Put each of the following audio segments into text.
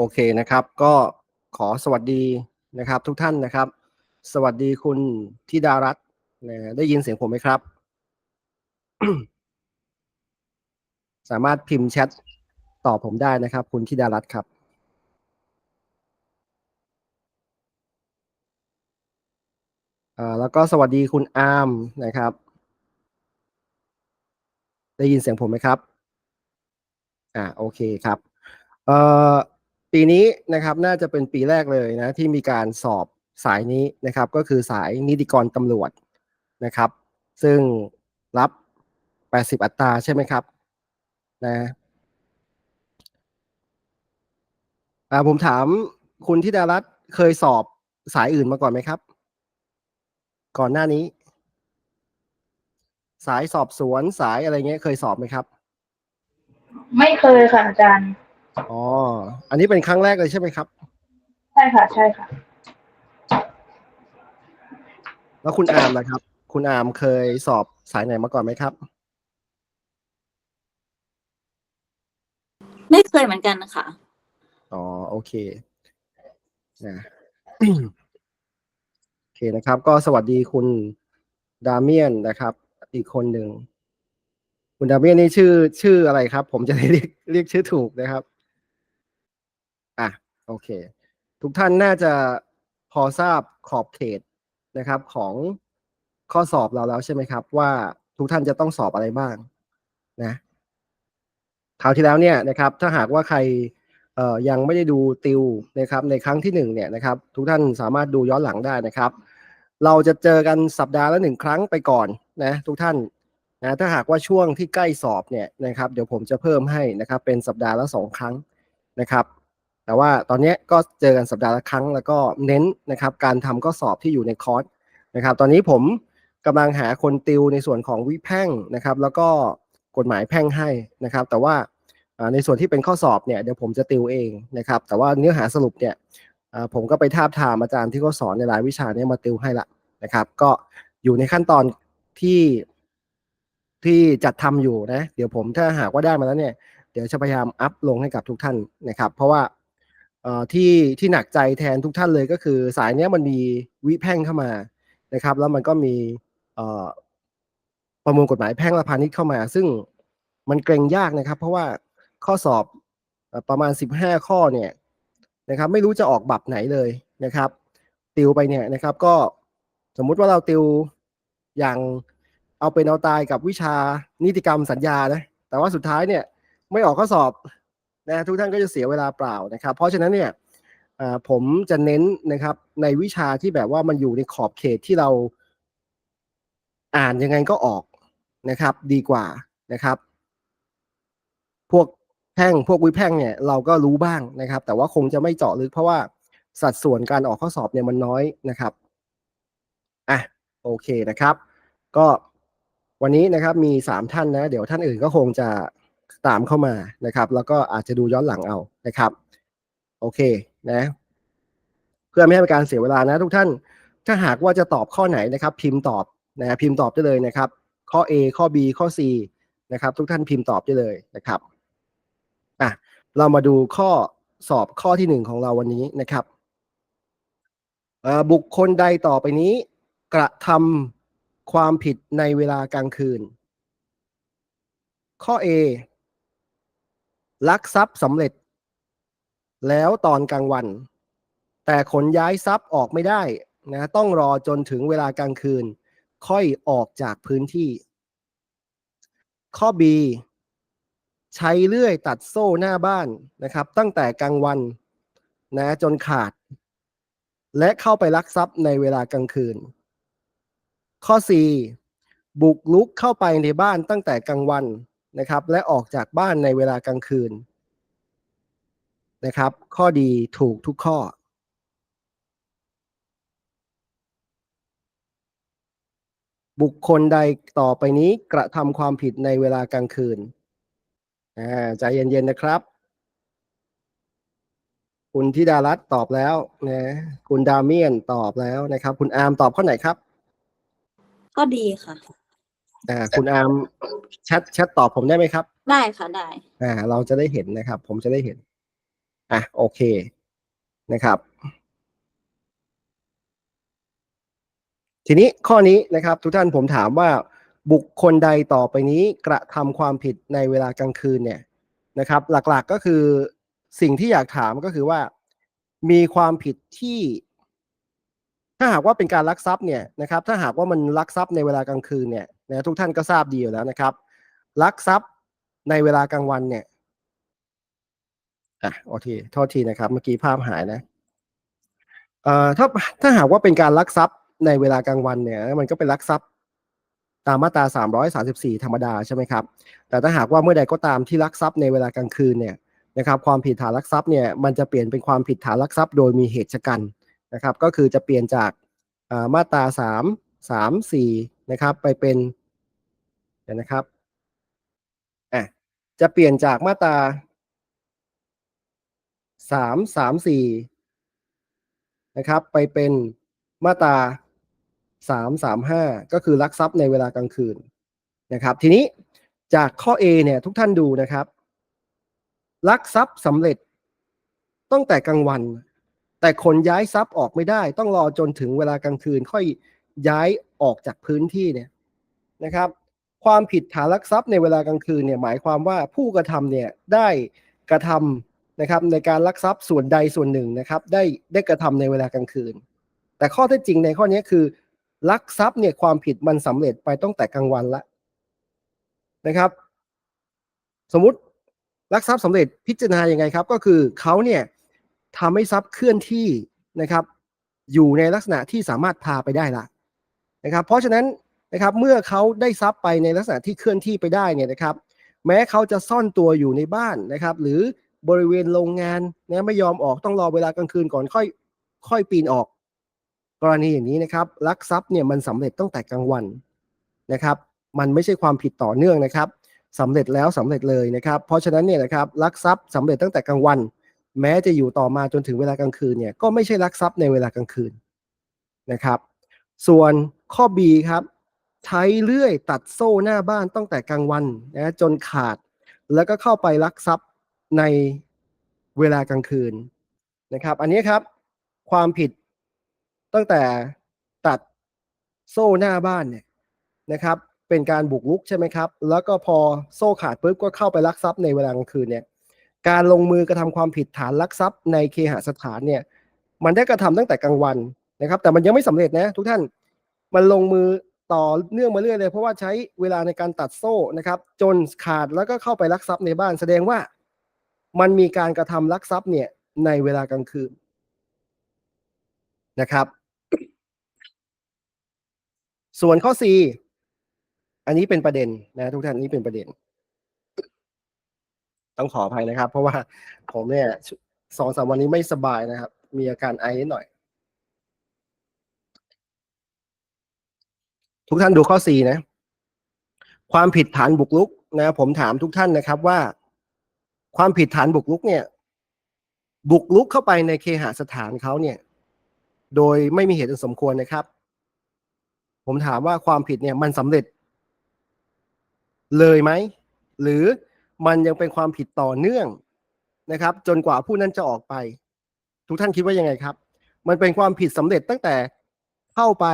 โอเคนะครับ ก็ขอสวัสดีนะครับ ทุกท่านนะครับ สวัสดีคุณธิดารัตน์นะได้ยินเสียงผมไหมครับ สามารถพิมพ์แชทตอบผมได้นะครับ คุณธิดารัตน์ครับแล้วก็สวัสดีคุณอาร์มนะครับ ได้ยินเสียงผมไหมครับ อ่าโอเคครับ เอ่อ ปีนี้นะครับน่าจะเป็นปีแรกเลยนะที่มีการสอบสายนี้นะครับ ก็คือสายนิติกรตำรวจนะครับ ซึ่งรับ 80 อัตราใช่ไหมครับนะผมถามคุณธิดารัตน์เคยสอบสายอื่นมาก่อนไหมครับ ก่อนหน้านี้ สายสอบสวนสายอะไรเงี้ยเคยสอบไหมครับ ไม่เคยค่ะอาจารย์ อ๋อ อันนี้เป็นครั้งแรกเลยใช่ไหมครับ ใช่ค่ะ ใช่ค่ะ แล้วคุณอาร์มนะครับ คุณอาร์มเคยสอบสายไหนมาก่อนไหมครับ ไม่เคยเหมือนกันค่ะอ๋อ โอเคนะโอเคนะครับ ก็สวัสดีคุณดาเมียนนะครับ อีกคนหนึ่งคุณดาเมียนนี่ชื่อชื่ออะไรครับ ผมจะได้เรียกเรียกชื่อถูกนะครับอะ โอเค ทุกท่านน่าจะพอทราบขอบเขตนะครับของข้อสอบเราแล้วใช่ไหมครับ ว่าทุกท่านจะต้องสอบอะไรบ้างนะคราวที่แล้วเนี่ยนะครับ ถ้าหากว่าใครยังไม่ได้ดูติวนะครับ ในครั้งที่หนึ่งเนี่ยนะครับ ทุกท่านสามารถดูย้อนหลังได้นะครับ เราจะเจอกันสัปดาห์ละหนึ่งครั้งไปก่อนนะทุกท่านนะถ้าหากว่าช่วงที่ใกล้สอบเนี่ยนะครับ เดี๋ยวผมจะเพิ่มให้นะครับ เป็นสัปดาห์ละสองครั้งนะครับ แต่ว่าตอนนี้ก็เจอกันสัปดาห์ละครั้ง แล้วก็เน้นนะครับการทำข้อสอบที่อยู่ในคอร์สนะครับ ตอนนี้ผมกำลังหาคนติวในส่วนของวิแพ่งนะครับ แล้วก็กฎหมายแพ่งให้นะครับ แต่ว่าในส่วนที่เป็นข้อสอบเนี่ยเดี๋ยวผมจะติวเองนะครับ แต่ว่าเนื้อหาสรุปเนี่ยผมก็ไปทาบทามอาจารย์ที่เขาสอนในรายวิชาเนี้มาติวให้ละนะครับ ก็อยู่ในขั้นตอนที่ที่จัดทำอยู่นะ เดี๋ยวผมถ้าหากว่าได้มาแล้วเนี่ย เดี๋ยวจะพยายามอัพลงให้กับทุกท่านนะครับ เพราะว่า ที่ที่หนักใจแทนทุกท่านเลยก็คือ สายเนี้ยมันมีวิแพ่งเข้ามานะครับ แล้วมันก็มีประมวลกฎหมายแพ่งและพาณิชย์เข้ามา ซึ่งมันเกรงยากนะครับ เพราะว่าข้อสอบอประมาณ 15 ข้อเนี่ยนะครับ ไม่รู้จะออกบับไหนเลยนะครับ ติวไปเนี่ยนะครับ ก็สมมุติว่าเราติวอย่างเอาเป็นเอาตายกับวิชานิติกรรมสัญญานะแต่ว่าสุดท้ายเนี่ยไม่ออกข้อสอบ นะทุกท่านก็จะเสียเวลาเปล่านะครับ เพราะฉะนั้นเนี่ยผมจะเน้นนะครับในวิชาที่แบบว่ามันอยู่ในขอบเขตที่เราอ่านยังไงก็ออกนะครับ ดีกว่านะครับ พวกแพ่งพวกวิแพ่งเนี่ยเราก็รู้บ้างนะครับ แต่ว่าคงจะไม่เจาะลึกเพราะว่าสัดส่วนการออกข้อสอบเนี่ยมันน้อยนะครับอะโอเคนะครับ ก็วันนี้นะครับมีสามท่านนะ เดี๋ยวท่านอื่นก็คงจะ ตามเข้ามานะครับ แล้วก็อาจจะดูย้อนหลังเอานะครับ โอเคนะ เพื่อไม่ให้เป็นการเสียเวลานะทุกท่าน ถ้าหากว่าจะตอบข้อไหนนะครับ พิมพ์ตอบนะพิมพ์ตอบได้เลยนะครับ ข้อ A ข้อ B ข้อ C นะครับ ทุกท่านพิมพ์ตอบได้เลยนะครับอะเรามาดูข้อสอบข้อที่หนึ่งของเราวันนี้นะครับบุคคลใดต่อไปนี้ กระทำความผิดในเวลากลางคืน ข้อ A ลักทรัพย์สำเร็จ แล้วตอนกลางวัน แต่ขนย้ายทรัพย์ออกไม่ได้นะต้องรอจนถึงเวลากลางคืน ค่อยออกจากพื้นที่ ข้อ B ใช้เลื่อยตัดโซ่หน้าบ้านนะครับ ตั้งแต่กลางวันนะจนขาด และเข้าไปลักทรัพย์ในเวลากลางคืน ข้อ 4 บุกลุกเข้าไปในบ้านตั้งแต่กลางวัน นะครับ และออกจากบ้านในเวลากลางคืนนะครับ ข้อดีถูกทุกข้อ บุคคลใดต่อไปนี้กระทำความผิดในเวลากลางคืนใจเย็นๆนะครับ คุณธิดารัตตอบแล้วนะคุณดาเมียนตอบแล้วนะครับ คุณอาร์มตอบข้อไหนครับ ก็ดีค่ะ อ่าคุณอาร์มแชทแชทตอบผมได้ไหมครับ ได้ค่ะได้ อ่า เราจะได้เห็นนะครับ ผมจะได้เห็น อะโอเคนะครับ ทีนี้ข้อนี้นะครับ ทุกท่านผมถามว่าบุคคลใดต่อไปนี้กระทำความผิดในเวลากลางคืนเนี่ยนะครับ หลักๆก็คือสิ่งที่อยากถามก็คือว่า มีความผิดที่ ถ้าหากว่าเป็นการลักทรัพย์เนี่ยนะครับ ถ้าหากว่ามันลักทรัพย์ในเวลากลางคืนเนี่ย นะทุกท่านก็ทราบดีอยู่แล้วนะครับลักทรัพย์ในเวลากลางวันเนี่ยอะโอเคโทษทีนะครับ เมื่อกี้ภาพหายนะเอ่อถ้าถ้าหากว่าเป็นการลักทรัพย์ในเวลากลางวันเนี่ย มันก็เป็นลักทรัพย์ตามมาตรา 334 ธรรมดาใช่ไหมครับ แต่ถ้าหากว่าเมื่อใดก็ตามที่ลักทรัพย์ในเวลากลางคืนเนี่ยนะครับความผิดฐานลักทรัพย์เนี่ยมันจะเปลี่ยนเป็นความผิดฐานลักทรัพย์โดยมีเหตุชะกันนะครับ ก็คือจะเปลี่ยนจากอ่ามาตรา 3 3 4นะครับไปเป็น ดี๋ยวนะครับอะจะเปลี่ยนจากมาตรา3 3 4นะครับ ไปเป็นมาตราสามสามห้าก็คือลักทรัพย์ในเวลากลางคืนนะครับ ทีนี้จากข้อ A เนี่ยทุกท่านดูนะครับ ลักทรัพย์สำเร็จตั้งแต่กลางวัน แต่คนย้ายทรัพย์ออกไม่ได้ ต้องรอจนถึงเวลากลางคืนค่อยย้ายออกจากพื้นที่เนี่ยนะครับ ความผิดฐานลักทรัพย์ในเวลากลางคืนเนี่ยหมายความว่าผู้กระทำเนี่ยได้กระทำนะครับในการลักทรัพย์ส่วนใดส่วนหนึ่งนะครับได้ได้กระทำในเวลากลางคืน แต่ข้อเท็จจริงในข้อนี้คือ ลักทรัพย์เนี่ยความผิดมันสำเร็จไปตั้งแต่กลางวันละนะครับ สมมติลักทรัพย์สำเร็จพิจารณายังไงครับ ก็คือเขาเนี่ยทำให้ทรัพย์เคลื่อนที่นะครับ อยู่ในลักษณะที่สามารถพาไปได้ละนะครับ เพราะฉะนั้น นะครับเมื่อเขาได้ทรัพย์ไปในลักษณะที่เคลื่อนที่ไปได้เนี่ยนะครับ แม้เขาจะซ่อนตัวอยู่ในบ้านนะครับ หรือบริเวณโรงงานนะไม่ยอมออกต้องรอเวลากลางคืนก่อนค่อยค่อยปีนออก กรณีอย่างนี้นะครับลักทรัพย์เนี่ยมันสำเร็จตั้งแต่กลางวันนะครับ มันไม่ใช่ความผิดต่อเนื่องนะครับสำเร็จแล้วสำเร็จเลยนะครับ เพราะฉะนั้นเนี่ยนะครับลักทรัพย์สำเร็จตั้งแต่กลางวัน แม้จะอยู่ต่อมาจนถึงเวลากลางคืนเนี่ยก็ไม่ใช่ลักทรัพย์ในเวลากลางคืนนะครับ ส่วนข้อ B ครับ ใช้เลื่อยตัดโซ่หน้าบ้านตั้งแต่กลางวันนะจนขาด แล้วก็เข้าไปลักทรัพย์ในเวลากลางคืนนะครับ อันนี้ครับ ความผิดตั้งแต่ตัดโซ่หน้าบ้านเนี่ยนะครับ เป็นการบุกรุกใช่ไหมครับ แล้วก็พอโซ่ขาดปุ๊บก็เข้าไปลักทรัพย์ในเวลากลางคืนเนี่ยการลงมือกระทำความผิดฐานลักทรัพย์ในเคหสถานเนี่ย มันได้กระทำตั้งแต่กลางวันนะครับ แต่มันยังไม่สำเร็จนะทุกท่านมันลงมือ ต่อเนื่องมาเรื่อยเลย เพราะว่าใช้เวลาในการตัดโซ่นะครับ จนขาดแล้วก็เข้าไปลักทรัพย์ในบ้าน แสดงว่ามันมีการกระทำลักทรัพย์เนี่ยในเวลากลางคืนนะครับ ส่วนข้อ C อันนี้เป็นประเด็นนะทุกท่านนนี้เป็นประเด็น ต้องขออภัยนะครับ เพราะว่าผมเนี่ยสองสามวันนี้ไม่สบายนะครับ มีอาการไอนิดหน่อย ทุกท่านดูข้อ4นะ ความผิดฐานบุกรุกนะผมถามทุกท่านนะครับว่า ความผิดฐานบุกรุกเนี่ย บุกรุกเข้าไปในเคหสถานเขาเนี่ย โดยไม่มีเหตุสมควรนะครับ ผมถามว่าความผิดเนี่ยมันสำเร็จ เลยไหม หรือมันยังเป็นความผิดต่อเนื่องนะครับ จนกว่าผู้นั้นจะออกไป ทุกท่านคิดว่ายังไงครับ มันเป็นความผิดสำเร็จตั้งแต่เข้าไป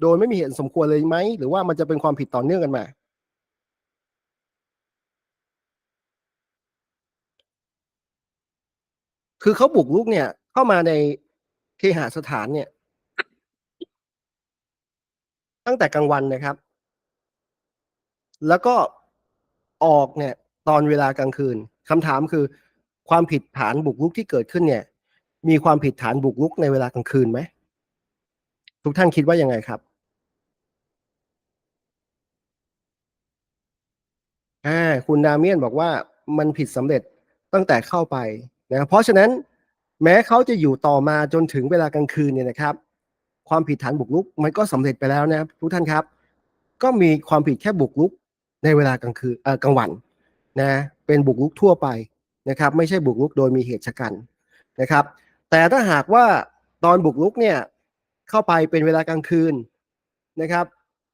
โดยไม่มีเหตุสมควรเลยไหม หรือว่ามันจะเป็นความผิดต่อเนื่องกันมา คือเขาบุกรุกเนี่ย เข้ามาในเคหสถานเนี่ย ตั้งแต่กลางวันนะครับ แล้วก็ออกเนี่ย ตอนเวลากลางคืนคำถามคือ ความผิดฐานบุกรุกที่เกิดขึ้นเนี่ย มีความผิดฐานบุกรุกในเวลากลางคืนไหมทุกท่านคิดว่ายังไงครับ อ่าคุณดาเมียนบอกว่ามันผิดสำเร็จตั้งแต่เข้าไปนะครับเพราะฉะนั้นแม้เขาจะอยู่ต่อมาจนถึงเวลากลางคืนเนี่ยนะครับ ความผิดฐานบุกรุกมันก็สำเร็จไปแล้วนะทุกท่านครับ ก็มีความผิดแค่บุกรุกในเวลากลางคืนเอ่อกลางวันนะเป็นบุกรุกทั่วไปนะครับ ไม่ใช่บุกรุกโดยมีเหตุชะกันนะครับ แต่ถ้าหากว่าตอนบุกรุกเนี่ยเข้าไปเป็นเวลากลางคืนนะครับ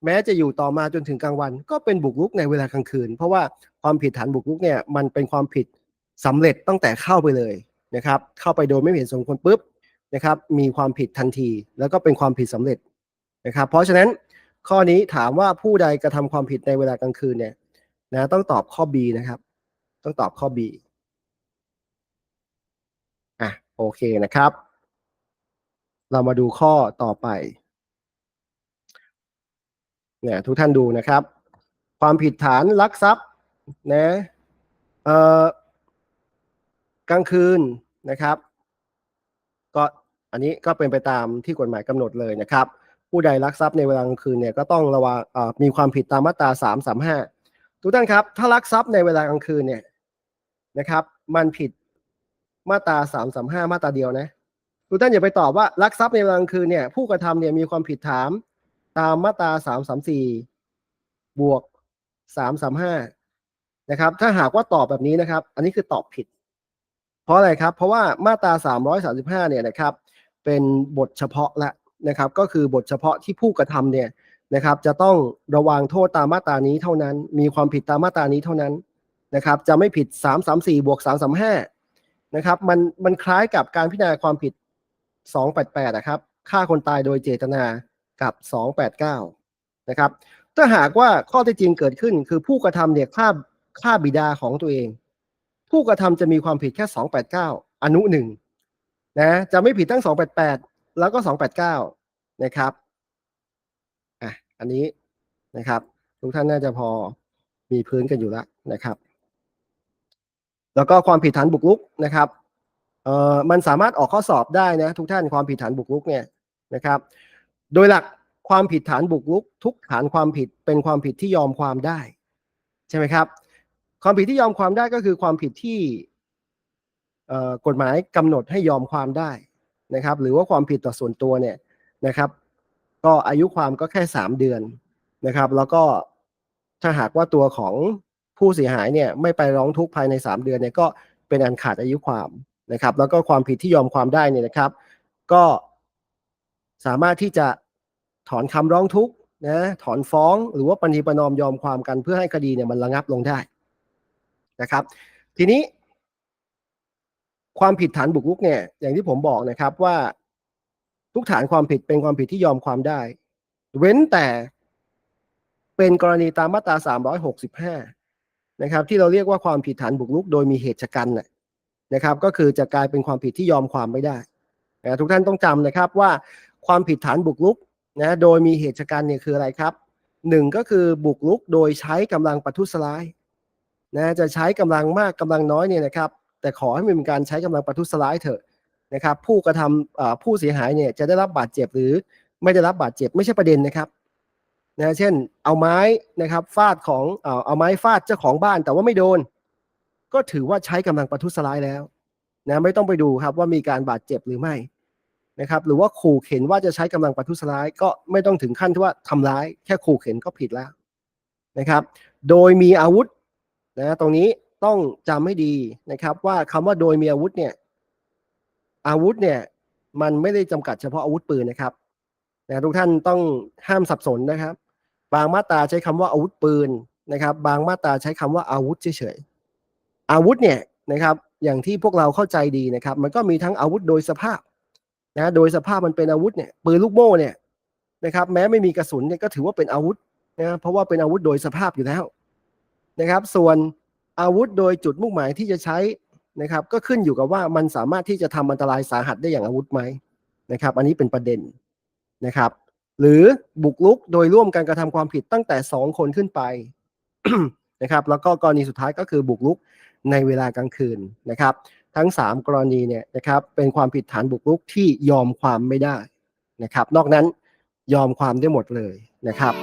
แม้จะอยู่ต่อมาจนถึงกลางวัน ก็เป็นบุกรุกในเวลากลางคืน เพราะว่าความผิดฐานบุกรุกเนี่ยมันเป็นความผิดสำเร็จตั้งแต่เข้าไปเลยนะครับ เข้าไปโดยไม่เห็นสมควรปุ๊บนะครับมีความผิดทันที แล้วก็เป็นความผิดสำเร็จนะครับ เพราะฉะนั้นข้อนี้ถามว่าผู้ใดกระทำความผิดในเวลากลางคืนเนี่ยนะต้องตอบข้อ B นะครับ ต้องตอบข้อ B อะโอเคนะครับ เรามาดูข้อต่อไป เนี่ยทุกท่านดูนะครับ ความผิดฐานลักทรัพย์นะเอ่อกลางคืนนะครับ ก็อันนี้ก็เป็นไปตามที่กฎหมายกำหนดเลยนะครับ ผู้ใดลักทรัพย์ในเวลากลางคืนเนี่ยก็ต้องระวังมีความผิดตามมาตราสามสามห้าทุกท่านครับ ถ้าลักทรัพย์ในเวลากลางคืนเนี่ยนะครับ มันผิดมาตราสามสามห้ามาตราเดียวนะทุกท่านอย่าไปตอบว่าลักทรัพย์ในเวลากลางคืนเนี่ยผู้กระทำเนี่ยมีความผิดฐาน ตามมาตราสามสามสี่บวกสามสามห้านะครับ ถ้าหากว่าตอบแบบนี้นะครับ อันนี้คือตอบผิด เพราะอะไรครับ เพราะว่ามาตราสามร้อยสาสิบห้าเนี่ยนะครับ เป็นบทเฉพาะละนะครับ ก็คือบทเฉพาะที่ผู้กระทำเนี่ยนะครับ จะต้องระวังโทษตามมาตรานี้เท่านั้น มีความผิดตามมาตรานี้เท่านั้นนะครับ จะไม่ผิดสามสามสี่บวกสามสามห้านะครับ มันมันคล้ายกับการพิจารณาความผิด288นะครับฆ่าคนตายโดยเจตนา กับ 289 นะครับ ถ้าหากว่าข้อเท็จจริงเกิดขึ้นคือผู้กระทำเนี่ยฆ่าฆ่าบิดาของตัวเอง ผู้กระทำจะมีความผิดแค่ 289 อนุหนึ่งนะจะไม่ผิดทั้ง 288 แล้วก็ 289 นะครับอะอันนี้นะครับ ทุกท่านน่าจะพอมีพื้นกันอยู่แล้วนะครับ แล้วก็ความผิดฐานบุกรุกนะครับเอ่อมันสามารถออกข้อสอบได้นะทุกท่านความผิดฐานบุกรุกเนี่ยนะครับ โดยหลักความผิดฐานบุกรุก ทุกฐานความผิดเป็นความผิดที่ยอมความได้ ใช่ไหมครับ ความผิดที่ยอมความได้ก็คือความผิดที่กฎหมายกำหนดให้ยอมความได้นะครับ หรือว่าความผิดต่อส่วนตัวเนี่ยนะครับ ก็อายุความก็แค่สามเดือนนะครับ แล้วก็ถ้าหากว่าตัวของผู้เสียหายเนี่ยไม่ไปร้องทุกข์ภายในสามเดือนเนี่ยก็เป็นอันขาดอายุความนะครับ แล้วก็ความผิดที่ยอมความได้เนี่ยนะครับ ก็ สามารถที่จะถอนคำร้องทุกข์นะถอนฟ้องหรือว่าปฏิประนอมยอมความกันเพื่อให้คดีเนี่ยมันระงับลงได้นะครับ ทีนี้ ความผิดฐานบุกรุกเนี่ย อย่างที่ผมบอกนะครับว่า ทุกฐานความผิดเป็นความผิดที่ยอมความได้ เว้นแต่เป็นกรณีตามมาตรา 365 นะครับ ที่เราเรียกว่าความผิดฐานบุกรุก โดยมีเหตุชะกันนะนะครับ ก็คือจะกลายเป็นความผิดที่ยอมความไม่ได้นะทุกท่านต้องจำนะครับว่า ความผิดฐานบุกรุกนะโดยมีเหตุชะกันเนี่ยคืออะไรครับหนึ่งก็คือบุกรุกโดยใช้กำลังประทุษร้ายนะจะใช้กำลังมากกำลังน้อยเนี่ยนะครับ แต่ขอให้มันเป็นการใช้กำลังประทุษร้ายเถอะนะครับ ผู้กระทำผู้เสียหายเนี่ยจะได้รับบาดเจ็บหรือไม่ได้รับบาดเจ็บไม่ใช่ประเด็นนะครับนะเช่นเอาไม้นะครับฟาดของเอาเอาไม้ฟาดเจ้าของบ้านแต่ว่าไม่โดน ก็ถือว่าใช้กำลังประทุษร้ายแล้วนะไม่ต้องไปดูครับว่ามีการบาดเจ็บหรือไม่ นะครับหรือว่าขู่เข็นว่าจะใช้กำลังประทุษร้ายก็ไม่ต้องถึงขั้นที่ว่าทำร้ายแค่ขู่เข็นก็ผิดแล้วนะครับ โดยมีอาวุธนะตรงนี้ต้องจำให้ดีนะครับ ว่าคำว่าโดยมีอาวุธเนี่ยอาวุธเนี่ยมันไม่ได้จำกัดเฉพาะอาวุธปืนนะครับนะทุกท่านต้องห้ามสับสนนะครับ บางมาตราใช้คำว่าอาวุธปืนนะครับ บางมาตราใช้คำว่าอาวุธเฉยๆอาวุธเนี่ยนะครับ อย่างที่พวกเราเข้าใจดีนะครับ มันก็มีทั้งอาวุธโดยสภาพ นะโดยสภาพมันเป็นอาวุธเนี่ยปืนลูกโม่เนี่ยนะครับแม้ไม่มีกระสุนเนี่ยก็ถือว่าเป็นอาวุธนะเพราะว่าเป็นอาวุธโดยสภาพอยู่แล้วนะครับ ส่วนอาวุธโดยจุดมุ่งหมายที่จะใช้นะครับ ก็ขึ้นอยู่กับว่ามันสามารถที่จะทำอันตรายสาหัสได้อย่างอาวุธไหมนะครับ อันนี้เป็นประเด็นนะครับ หรือบุกรุกโดยร่วมกันกระทำความผิดตั้งแต่สองคนขึ้นไปนะครับ แล้วก็กรณีสุดท้ายก็คือบุกรุกในเวลากลางคืนนะครับ ทั้ง 3 กรณีเนี่ยนะครับเป็นความผิดฐานบุกรุกที่ยอมความไม่ได้นะครับ นอกนั้นยอมความได้หมดเลยนะครับ